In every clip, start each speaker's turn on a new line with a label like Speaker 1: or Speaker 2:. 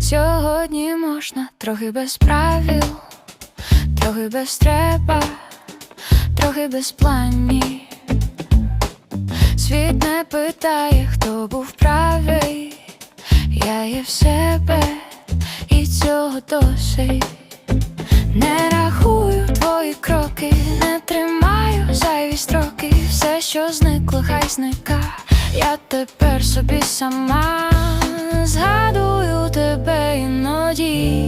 Speaker 1: Сьогодні можна трохи без правил, трохи без треба, трохи без планів. Світ не питає, хто був правий. Я є в себе і цього досить. Не рахую твої кроки, не тримаю зайві строки, все, що зникло, хай зника. Я тепер собі сама згадую тебе іноді,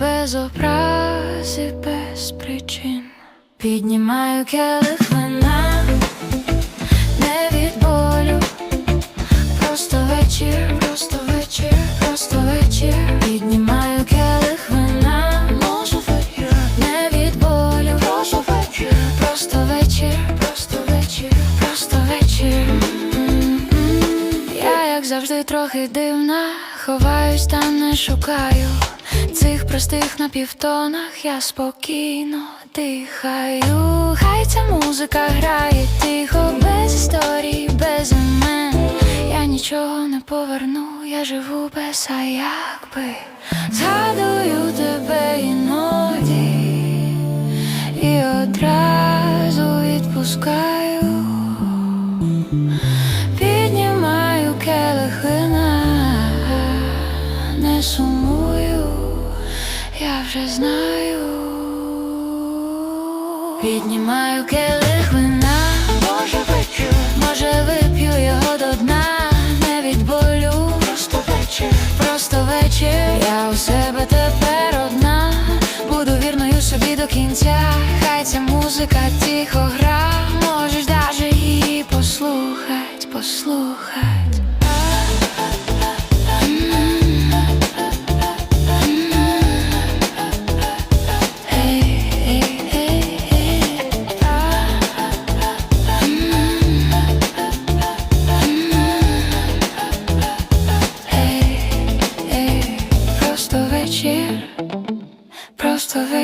Speaker 1: без образи, без причин. Піднімаю келих трохи дивна, ховаюсь та не шукаю цих простих на півтонах, я спокійно дихаю. Хай ця музика грає тихо, без історій, без імен. Я нічого не поверну, я живу без, а якби згадую тебе іноді і одразу відпускаю. Келихина, не сумую, я вже знаю. Піднімаю келих вина, може вип'ю, може вип'ю його до дна, не від болю, просто вечір, просто вечір. Я у себе тепер одна, буду вірною собі до кінця. Хай ця музика тихо гра,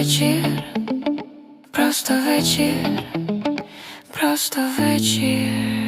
Speaker 1: вечір, просто вечір, просто вечір.